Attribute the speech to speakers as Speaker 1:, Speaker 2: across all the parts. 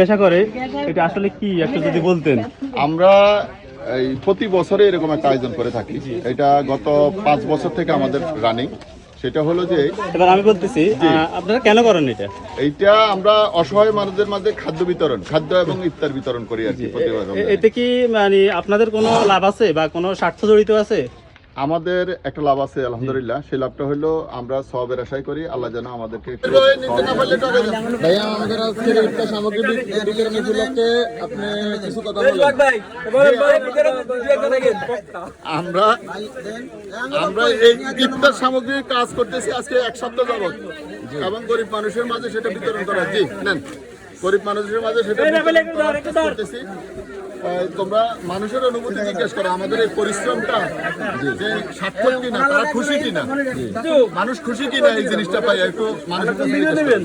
Speaker 1: জিজ্ঞাসা করে এটা আসলে কি? একটু যদি বলতেন।
Speaker 2: আমরা এই প্রতি বছরে এরকম একটা আয়োজন করে থাকি। এটা গত পাঁচ বছর থেকে আমাদের রানিং সেটা হলো যে
Speaker 1: এবার আমি বলতেছি আপনারা কেন করেন এটা?
Speaker 2: এইটা আমরা অসহায় মানুষদের মাঝে খাদ্য বিতরণ খাদ্য এবং ইফতার বিতরণ করি আর কি
Speaker 1: এতে কি মানে আপনাদের কোনো লাভ আছে বা কোনো স্বার্থ জড়িত আছে?
Speaker 2: আমাদের একটা লাভ আছে আলহামদুলিল্লাহ। সেই লাভটা হলো আমরা সবের আশাই করি আল্লাহ যেন আমাদেরকে একটু ভাইয়া আমাদের আজকের ইফতার সামগ্রী বিতরণ উপলক্ষে আপনি কিছু কথা আমরা আমরা এই ইফতার সামগ্রীর কাজ করতেছি আজকে এক সপ্তাহ যাবত এবং গরিব মানুষের মাঝে সেটা বিতরণ করা। জি নেন। গরিব মানুষের মাঝে সেটা করতেছি। তোমরা মানুষের অনুভূতি জিজ্ঞেস করো আমাদের এই পরিশ্রমটা যে সার্থক কিনা তারা খুশি কিনা? মানুষ খুশি কিনা এই জিনিসটা পাই একটু মানুষের।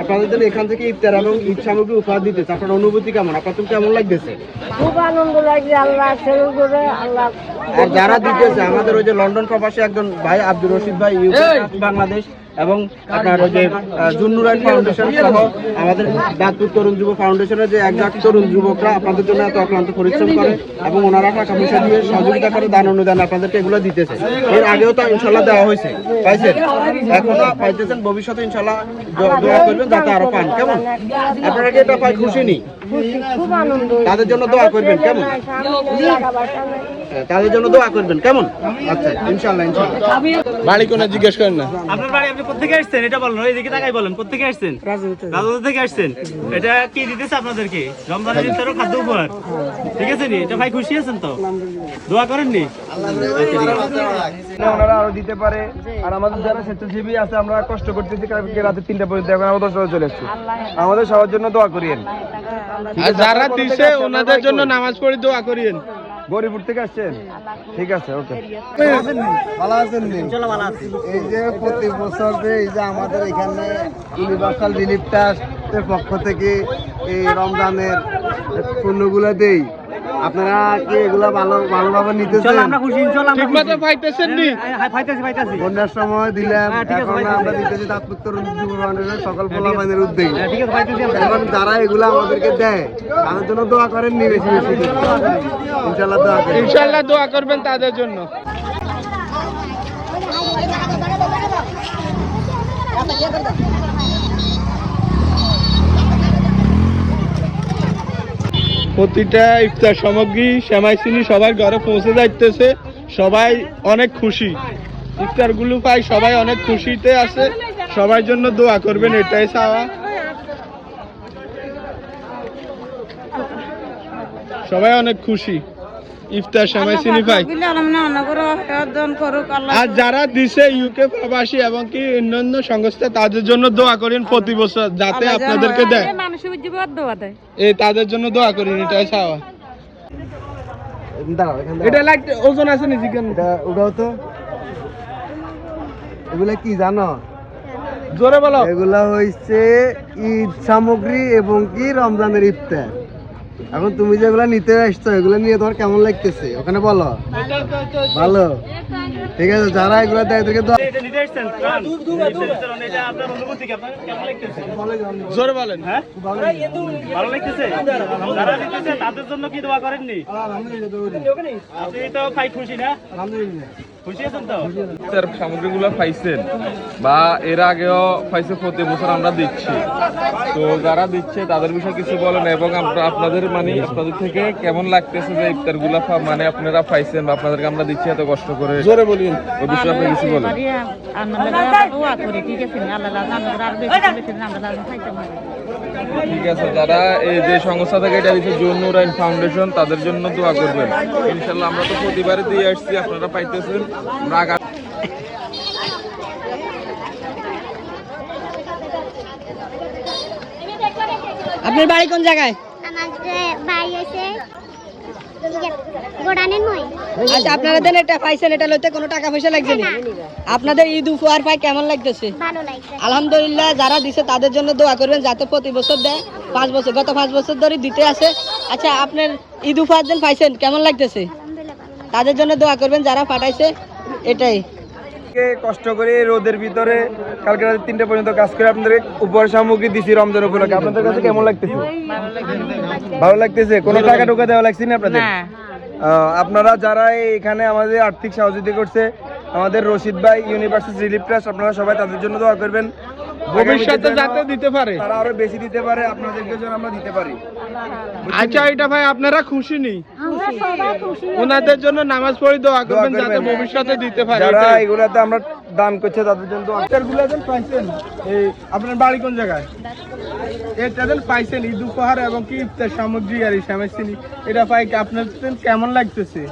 Speaker 3: আপনাদের জন্য এখান থেকে ইফতার এবং ঈদ সামগ্রী উপহার দিতেছে আপনার অনুভূতি কেমন? আপনার তো কেমন লাগতেছে?
Speaker 4: খুব আনন্দ লাগছে আল্লাহ করে আল্লাহ
Speaker 3: আর যারা দিতেছে আমাদের ওই যে লন্ডন প্রবাসী একজন ভাই আব্দুর রশিদ ভাই ইউকে বাংলাদেশ এবং আপনার ওই যে আহ, জুন্নুরাইন ফাউন্ডেশন সহ আমাদের দাঁতপুর তরুণ যুব ফাউন্ডেশনের যে একজাক তরুণ যুবকরা আপনাদের জন্য এত অক্লান্ত পরিশ্রম করে এবং ওনারা টাকা পয়সা দিয়ে সহযোগিতা করে দান অনুদান আপনাদেরকে এগুলো দিতেছে। এর আগেও তো ইনশাল্লাহ দেওয়া হয়েছে। পাইছেন? এখনও পাইতেছেন। ভবিষ্যতে ইনশাল্লাহ দোয়া করবেন যাতে আরও পান। কেমন? আপনারা কি এটা পাই খুশি নি?
Speaker 4: খুশি খুব আনন্দ
Speaker 3: তাদের জন্য দোয়া করবেন কেমন? হ্যাঁ, তাদের জন্য দোয়া করবেন কেমন? আচ্ছা ইনশাল্লাহ ইনশাল্লাহ
Speaker 5: বাড়ি কোনে জিজ্ঞেস করেন না?
Speaker 1: আপনার বাড়ি আপনি কোথেকে আসছেন? এটা বলেন এইদিকে তাকাই বলেন কোথেকে আসছেন? রাজনীতি থেকে। আসছেন? এটা কি দিতেছে আপনাদেরকে? রমজানের ইফতারও খাদ্য উপহার। ঠিক আছে নি? এটা ভাই খুশি আছেন তো? দোয়া করেননি?
Speaker 3: ওনারা আরও দিতে পারে। আর আমাদের যারা স্বেচ্ছাসেবী আছে আমরা কষ্ট করতেছি রাতে তিনটা পর্যন্ত এখন আমরা চলে এসেছি আমাদের সবার জন্য দোয়া করিয়েন।
Speaker 5: আর যারা দিছে ওনাদের জন্য নামাজ পড়ি দোয়া করিয়েন।
Speaker 3: গরিবপুর থেকে আসছেন? ঠিক আছে ওকে। ভালো আছেন এই যে প্রতি বছর যে এই যে আমাদের এখানে ইউনিভার্সাল রিলিফ ট্রাস্টের পক্ষ থেকে এই রমজানের পণ্যগুলো দেই আপনারা কি এগুলা ভালো ভালোভাবে নিতেছেন?
Speaker 5: ঠিক মতো পাইতেছেন নি
Speaker 3: বন্যার সময় দিলাম এখন আমরা দিতেছি তাৎপত্য যুব ফাউন্ডেশনের সকল পোলাপাইনের উদ্যোগে। এখন যারা এগুলো আমাদেরকে দেয় তাদের জন্য দোয়া করেন নি বেশি। বেশি করে। দোয়া করেন।
Speaker 5: ইনশাল্লাহ দোয়া করবেন তাদের জন্য। প্রতিটা ইফতার সামগ্রী শ্যামাই চিনি সবার ঘরে পৌঁছে যাইতেছে। সবাই অনেক খুশি। ইফতারগুলো পাই, সবাই অনেক খুশিতে আছে। সবার জন্য দোয়া করবেন, এটাই চাওয়া। সবাই অনেক খুশি। ইফতার চিনি পাই আর যারা দিছে ইউকে প্রবাসী এবং কি অন্যান্য সংস্থা তাদের জন্য দোয়া করেন প্রতি বছর যাতে আপনাদেরকে দেয়। এই তাদের জন্য দোয়া করেন এটাই চাওয়া। এটা লাইক ওজন আছে নি
Speaker 3: এটা তো। এগুলা কি জানো?
Speaker 5: জোরে বলো।
Speaker 3: এগুলা হইছে ঈদ সামগ্রী এবং কি রমজানের ইফতার। এখন তুমি যেগুলা নিতে আসছো এগুলো নিয়ে তোমার কেমন লাগতেছে ওখানে বলো ভালো ঠিক আছে যারা এগুলা দেয় এদেরকে দোয়া-
Speaker 1: এটা নিতে আসছেন প্রাণ। ইফতার বিতরণ, এটা আপনার অনুভূতি কি? আপনার কেমন লাগতেছে?
Speaker 5: জোরে বলেন
Speaker 1: হ্যাঁ? ভালো লাগতেছে? যারা তাদের জন্য কি দোয়া করেননি? আপনি তো ভাই খুশি না?
Speaker 6: ইফতার সামগ্রীগুলো পাইছেন বা এর আগেও পাইছে প্রতি বছর আমরা দিচ্ছি তো যারা দিচ্ছে তাদের বিষয়ে কিছু বলেন এবং আমরা আপনাদের মানে আপনাদের থেকে কেমন লাগতেছে যে মানে আপনারা পাইছেন বা আপনাদেরকে আমরা দিচ্ছি এত কষ্ট করে
Speaker 5: জোরে বলিন
Speaker 6: ওই বিষয়ে আপনি কিছু বলেন ঠিক আছে যারা এই যে সংস্থা থেকে এটা দিচ্ছে আইন ফাউন্ডেশন তাদের জন্য দোয়া করবেন ইনশাল্লাহ আমরা তো প্রতিবারে দিয়ে আসছি আপনারা পাইতেছেন আমরা
Speaker 7: আপনার বাড়ি কোন জায়গায়? আচ্ছা আপনারা দেন এটা পাইছেন এটা লইতে কোনো টাকা পয়সা লাগছে না। আপনাদের ঈদ উপহার পাই কেমন লাগতেছে? আলহামদুলিল্লাহ যারা দিছে তাদের জন্য দোয়া করবেন যাতে প্রতি বছর দেয়। পাঁচ বছর গত পাঁচ বছর ধরে দিতে আছে। আচ্ছা আপনার ঈদ উপহার দেন পাইছেন কেমন লাগতেছে? তাদের জন্য দোয়া করবেন যারা পাঠাইছে এটাই।
Speaker 5: কষ্ট করে রোদের ভিতরে কালকে রাতে তিনটে পর্যন্ত কাজ করে আপনাদের উপহার সামগ্রী দিছি রমজান উপলক্ষে। আপনাদের কাছে কেমন লাগতেছে? ভালো লাগতেছে? কোনো টাকা টোকা দেওয়া লাগছে না আপনাদের? আহ, আপনারা যারা এখানে আমাদের আর্থিক সহযোগিতা করছে আমাদের রশিদ ভাই ইউনিভার্সিটি রিলিফ ট্রাস্ট আপনারা সবাই তাদের জন্য দোয়া করবেন। ভবিষ্যতে যাতে দিতে পারে। তারা আরও বেশি দিতে পারে আপনাদেরকে যেন আমরা দিতে পারি। আচ্ছা এটা ভাই আপনারা খুশি নেই ওনাদের জন্য নামাজ পড়ি দোয়া করবেন যাতে ভবিষ্যতে দিতে পারে। যারা এগুলাতে আমরা দান করছে তাদের জন্য দোয়া। গুলো যেন পাইছেন? এই আপনার বাড়ি কোন জায়গায়? এটা যেন পাইছেন ঈদ উপহার এবং কি ইফতার সামগ্রী আর এই সামগ্রী এটা পাই আপনার কেমন লাগতেছে?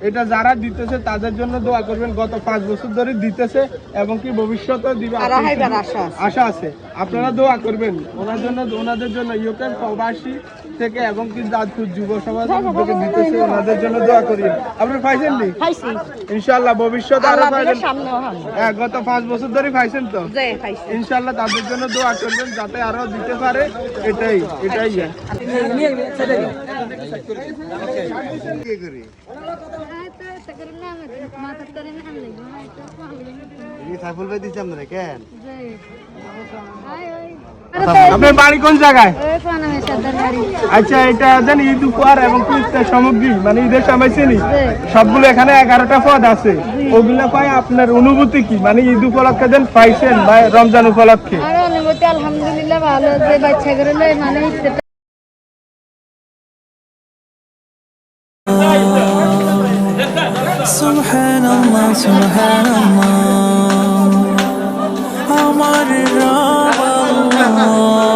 Speaker 5: এটা যারা দিতেছে তাদের জন্য দোয়া করবেন গত পাঁচ বছর ধরে দিতেছে এবং কি ভবিষ্যতে দিবে।
Speaker 7: আশা আছে।
Speaker 5: আশা আছে? আপনারা দোয়া করবেন। ওনার জন্য ওনাদের জন্য ইউক্রেন প্রবাসী থেকে এবং কি জাতপুর যুব সমাজ থেকে দিতেছে ওনাদের জন্য দোয়া করি। আপনি পাইছেন নি?
Speaker 7: খাইছি
Speaker 5: ইনশাআল্লাহ ভবিষ্যতে
Speaker 7: আরও
Speaker 5: পাইবেন। হ্যাঁ। গত পাঁচ বছর ধরে পাইছেন তো? ইনশাআল্লাহ তাদের জন্য দোয়া করবেন যাতে আরও দিতে পারে। এটাই এটাই। আপনার বাড়ি কোন জায়গায়? আচ্ছা এটা জানি ঈদ উপহার এবং সামগ্রী মানে ঈদের সময় চিনি। সবগুলো এখানে এগারোটা পদ আছে। ওগুলো পাই আপনার অনুভূতি কি? মানে ঈদ উপলক্ষে দেন পাইছেন বা রমজান উপলক্ষে?
Speaker 4: আলহামদুলিল্লাহ ভালো। যে বাচ্চা মানে ইফতারটা
Speaker 8: সুবহান আল্লাহ সুবহান আল্লাহ আমার রব আল্লাহ।